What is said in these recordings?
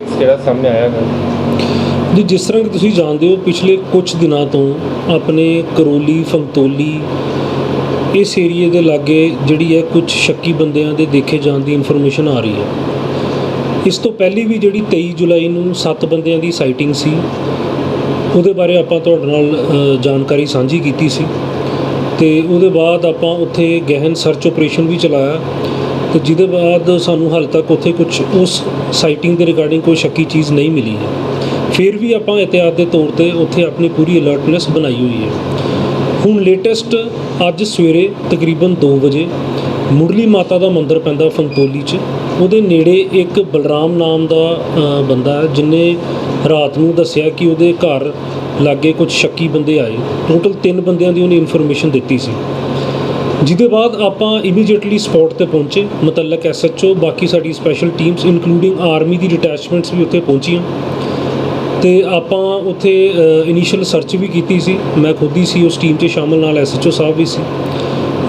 ਜਿਹੜਾ ਸਾਹਮਣੇ ਆਇਆ ਹੈ ਜੀ ਜਿਸ ਤਰ੍ਹਾਂ ਕਿ ਤੁਸੀਂ ਜਾਣਦੇ ਹੋ ਪਿਛਲੇ ਕੁਝ ਦਿਨਾਂ ਤੋਂ ਆਪਣੇ ਕਰੋਲੀ ਫੰਤੋਲੀ ਇਸ ਏਰੀਏ ਦੇ ਲਾਗੇ ਜਿਹੜੀ ਹੈ ਕੁਝ ਸ਼ੱਕੀ ਬੰਦਿਆਂ ਦੇ ਦੇਖੇ ਜਾਣ ਦੀ ਇਨਫੋਰਮੇਸ਼ਨ ਆ ਰਹੀ ਹੈ। ਇਸ ਤੋਂ ਪਹਿਲੀ ਵੀ ਜਿਹੜੀ 23 ਜੁਲਾਈ ਨੂੰ 7 ਬੰਦਿਆਂ ਦੀ ਸਾਈਟਿੰਗ ਸੀ ਉਹਦੇ ਬਾਰੇ ਆਪਾਂ ਤੁਹਾਡੇ ਨਾਲ ਅ, ਜਾਣਕਾਰੀ ਸਾਂਝੀ ਕੀਤੀ ਸੀ। ਤੇ ਉਹਦੇ ਬਾਅਦ ਆਪਾਂ ਉੱਥੇ ਗਹਿਨ ਸਰਚ ਆਪਰੇਸ਼ਨ ਵੀ ਚਲਾਇਆ। ਤੇ ਜਿਹਦੇ ਬਾਅਦ ਸਾਨੂੰ ਹਾਲੇ ਤੱਕ ਉੱਥੇ ਕੁਝ ਉਸ ਸਾਈਟਿੰਗ ਦੇ ਰਿਗਾਰਡਿੰਗ ਕੋਈ ਸ਼ੱਕੀ ਚੀਜ਼ ਨਹੀਂ ਮਿਲੀ ਹੈ। ਫਿਰ ਵੀ ਆਪਾਂ ਇhtiyat ਦੇ ਤੌਰ ਤੇ ਉੱਥੇ ਆਪਣੀ ਪੂਰੀ ਅਲਰਟਨੈਸ ਬਣਾਈ ਹੋਈ ਹੈ। ਹੁਣ ਲੇਟੈਸਟ ਅੱਜ ਸਵੇਰੇ ਤਕਰੀਬਨ 2 ਵਜੇ ਮੁਰਲੀ ਮਾਤਾ ਦਾ ਮੰਦਿਰ ਪੈਂਦਾ ਫੰਤੋਲੀ 'ਚ। ਉਹਦੇ ਨੇੜੇ ਇੱਕ ਬਲਰਾਮ ਨਾਮ ਦਾ ਬੰਦਾ ਹੈ ਜਿਨੇ ਰਾਤ ਨੂੰ ਦੱਸਿਆ ਕਿ ਉਹਦੇ ਘਰ ਲਾਗੇ ਕੁਝ ਸ਼ੱਕੀ ਬੰਦੇ ਆਏ। ਟੋਟਲ 3 ਬੰਦਿਆਂ ਦੀ ਉਹਨੇ ਇਨਫੋਰਮੇਸ਼ਨ ਦਿੱਤੀ ਸੀ। ਜਿਹਦੇ ਬਾਅਦ ਆਪਾਂ ਇਮੀਡੀਏਟਲੀ ਸਪੌਟ ਤੇ ਪਹੁੰਚੇ, ਮਤਲਕ ਐਸਐਚਓ ਬਾਕੀ ਸਾਡੀ ਸਪੈਸ਼ਲ ਟੀਮਸ ਇਨਕਲੂਡਿੰਗ ਆਰਮੀ ਦੀ ਡਿਟੈਚਮੈਂਟਸ ਵੀ ਉੱਥੇ ਪਹੁੰਚੀਆਂ। ਤੇ ਆਪਾਂ ਉੱਥੇ ਇਨੀਸ਼ੀਅਲ ਸਰਚ ਵੀ ਕੀਤੀ ਸੀ। ਮੈਂ ਖੁਦ ਹੀ ਸੀ, ਉਸ ਟੀਮ 'ਚ ਸ਼ਾਮਲ, ਨਾਲ ਐਸਐਚਓ ਸਾਹਿਬ ਵੀ ਸੀ।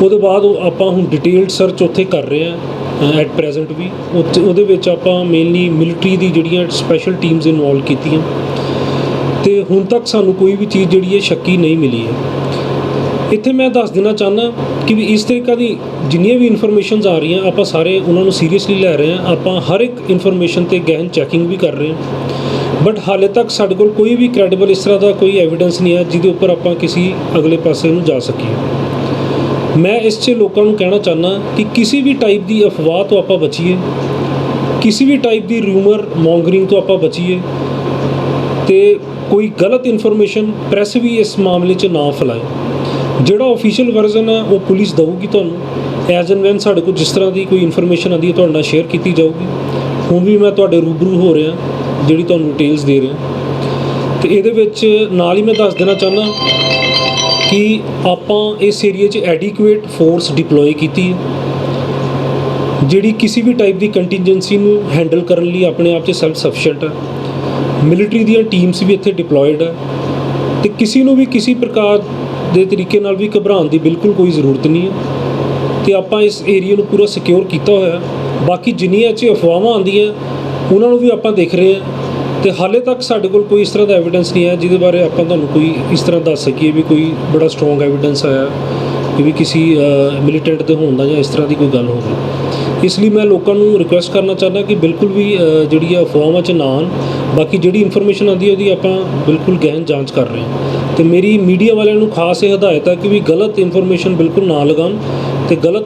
ਉਹਦੇ ਬਾਅਦ ਉਹ ਆਪਾਂ ਹੁਣ ਡਿਟੇਲਡ ਸਰਚ ਉੱਥੇ ਕਰ ਰਹੇ ਹਾਂ ਐਟ ਪ੍ਰੈਜ਼ੈਂਟ ਵੀ। ਉੱਥੇ, ਉਹਦੇ ਵਿੱਚ ਆਪਾਂ ਮੇਨਲੀ ਮਿਲਟਰੀ ਦੀ ਜਿਹੜੀਆਂ ਸਪੈਸ਼ਲ ਟੀਮਸ ਇਨਵੋਲਵ ਕੀਤੀਆਂ। ਤੇ ਹੁਣ ਤੱਕ ਸਾਨੂੰ ਕੋਈ ਵੀ ਚੀਜ਼ ਜਿਹੜੀ ਹੈ, ਸ਼ੱਕੀ ਨਹੀਂ ਮਿਲੀ ਹੈ। ਇੱਥੇ ਮੈਂ ਦੱਸ ਦੇਣਾ ਚਾਹੁੰਦਾ ਕਿ ਵੀ ਇਸ ਤਰੀਕਾ ਦੀ ਜਿੰਨੀਆਂ ਵੀ ਇਨਫੋਰਮੇਸ਼ਨਸ ਆ ਰਹੀਆਂ, ਆਪਾਂ ਸਾਰੇ ਉਹਨਾਂ ਨੂੰ ਸੀਰੀਅਸਲੀ ਲੈ ਰਹੇ ਹਾਂ। ਆਪਾਂ ਹਰ ਇੱਕ ਇਨਫੋਰਮੇਸ਼ਨ ਤੇ ਗਹਿਨ ਚੈਕਿੰਗ ਵੀ ਕਰ ਰਹੇ ਹਾਂ। ਬਟ ਹਾਲੇ ਤੱਕ ਸਾਡੇ ਕੋਲ ਕੋਈ ਵੀ ਕ੍ਰੈਡੀਬਲ ਇਸ ਤਰ੍ਹਾਂ ਦਾ ਕੋਈ ਐਵੀਡੈਂਸ ਨਹੀਂ ਹੈ, ਜਿਹਦੇ ਉੱਪਰ ਆਪਾਂ ਕਿਸੇ ਅਗਲੇ ਪਾਸੇ ਨੂੰ ਜਾ ਸਕੀਏ। ਮੈਂ ਇਸ 'ਚ ਲੋਕਾਂ ਨੂੰ ਕਹਿਣਾ ਚਾਹੁੰਦਾ ਕਿ ਕਿਸੇ ਵੀ ਟਾਈਪ ਦੀ ਅਫਵਾਹ ਤੋਂ ਆਪਾਂ ਬਚੀਏ, ਕਿਸੇ ਵੀ ਟਾਈਪ ਦੀ ਰੂਮਰ ਮੌਂਗਰਿੰਗ ਤੋਂ ਆਪਾਂ ਬਚੀਏ, ਤੇ ਕੋਈ ਗਲਤ ਇਨਫੋਰਮੇਸ਼ਨ ਪ੍ਰੈਸ ਵੀ ਇਸ ਮਾਮਲੇ 'ਚ ਨਾ ਫੈਲਾਏ। ਜਿਹੜਾ ਅਫੀਸ਼ੀਅਲ ਵਰਜ਼ਨ ਹੈ, ਉਹ ਪੁਲਿਸ ਦਊਗੀ ਤੁਹਾਨੂੰ। ਐਜ਼ ਐਂਡ ਵੈਨ ਸਾਡੇ ਕੋਲ ਜਿਸ ਤਰ੍ਹਾਂ ਦੀ ਕੋਈ ਇਨਫੋਰਮੇਸ਼ਨ ਆਉਂਦੀ ਹੈ, ਤੁਹਾਡੇ ਨਾਲ ਸ਼ੇਅਰ ਕੀਤੀ ਜਾਊਗੀ। ਹੁਣ ਵੀ ਮੈਂ ਤੁਹਾਡੇ ਰੂਬਰੂ ਹੋ ਰਿਹਾ, ਜਿਹੜੀ ਤੁਹਾਨੂੰ ਡਿਟੇਲਸ ਦੇ ਰਿਹਾ। ਤੇ ਇਹਦੇ ਵਿੱਚ ਨਾਲ ਹੀ ਮੈਂ ਦੱਸ ਦੇਣਾ ਚਾਹੁੰਦਾ ਕਿ ਆਪਾਂ ਇਸ ਏਰੀਆ 'ਚ ਐਡਿਕੁਏਟ ਫੋਰਸ ਡਿਪਲੋਏ ਕੀਤੀ ਹੈ। ਜਿਹੜੀ ਕਿਸੇ ਵੀ ਟਾਈਪ ਦੀ ਕੰਟੀਜੈਂਸੀ ਨੂੰ ਹੈਂਡਲ ਕਰਨ ਲਈ ਆਪਣੇ ਆਪ 'ਚ ਸੈਲਫ ਸਫੀਸ਼ੀਐਂਟ ਹੈ। ਮਿਲਟਰੀ ਦੀਆਂ ਟੀਮਸ ਵੀ ਇੱਥੇ ਡਿਪਲੋਇਡ ਹੈ। ਤੇ ਕਿਸੇ ਨੂੰ ਵੀ ਕਿਸੇ ਪ੍ਰਕਾਰ ਦੇ ਤਰੀਕੇ ਨਾਲ ਵੀ ਘਬਰਾਉਣ ਦੀ ਬਿਲਕੁਲ ਕੋਈ ਜ਼ਰੂਰਤ ਨਹੀਂ ਹੈ। ਤੇ ਆਪਾਂ ਇਸ ਏਰੀਆ ਨੂੰ ਪੂਰਾ ਸਿਕਿਉਰ ਕੀਤਾ ਹੋਇਆ ਬਾਕੀ ਜਿੰਨੀਆਂ ਚ ਅਫਵਾਹਾਂ ਆਉਂਦੀਆਂ, ਉਹਨਾਂ ਨੂੰ ਵੀ ਆਪਾਂ ਦੇਖ ਰਹੇ ਹਾਂ। ਤੇ ਹਾਲੇ ਤੱਕ ਸਾਡੇ ਕੋਲ ਕੋਈ ਇਸ ਤਰ੍ਹਾਂ ਦਾ ਐਵੀਡੈਂਸ ਨਹੀਂ ਹੈ, ਜਿਹਦੇ ਬਾਰੇ ਆਪਾਂ ਤੁਹਾਨੂੰ ਕੋਈ ਇਸ ਤਰ੍ਹਾਂ ਦੱਸ ਸਕੀਏ ਵੀ ਕੋਈ ਬੜਾ ਸਟਰੋਂਗ ਐਵੀਡੈਂਸ ਆਇਆ ਕਿ ਵੀ ਕਿਸੇ ਮਿਲੀਟੈਂਟ ਦੇ ਹੋਣ ਦਾ ਜਾਂ ਇਸ ਤਰ੍ਹਾਂ ਦੀ ਕੋਈ ਗੱਲ ਹੋਵੇ। ਇਸ ਲਈ ਮੈਂ ਲੋਕਾਂ ਨੂੰ ਰਿਕੁਐਸਟ ਕਰਨਾ ਚਾਹੁੰਦਾ ਕਿ ਬਿਲਕੁਲ ਵੀ ਜਿਹੜੀ ਆ ਅਫਵਾਹਾਂ 'ਚ ਨਾ ਆਉਣ ਬਾਕੀ ਜਿਹੜੀ ਇਨਫੋਰਮੇਸ਼ਨ ਆਉਂਦੀ ਹੈ ਉਹਦੀ ਆਪਾਂ ਬਿਲਕੁਲ ਗਹਿਨ ਜਾਂਚ ਕਰ ਰਹੇ ਹਾਂ। ਤੇ ਮੇਰੀ ਮੀਡੀਆ ਵਾਲਿਆਂ ਨੂੰ ਖਾਸ ਇਹ ਹਦਾਇਤ ਹੈ ਕਿ ਵੀ ਗਲਤ ਇਨਫੋਰਮੇਸ਼ਨ ਬਿਲਕੁਲ ਨਾ ਲਗਾਉਣ ਤੇ ਗਲਤ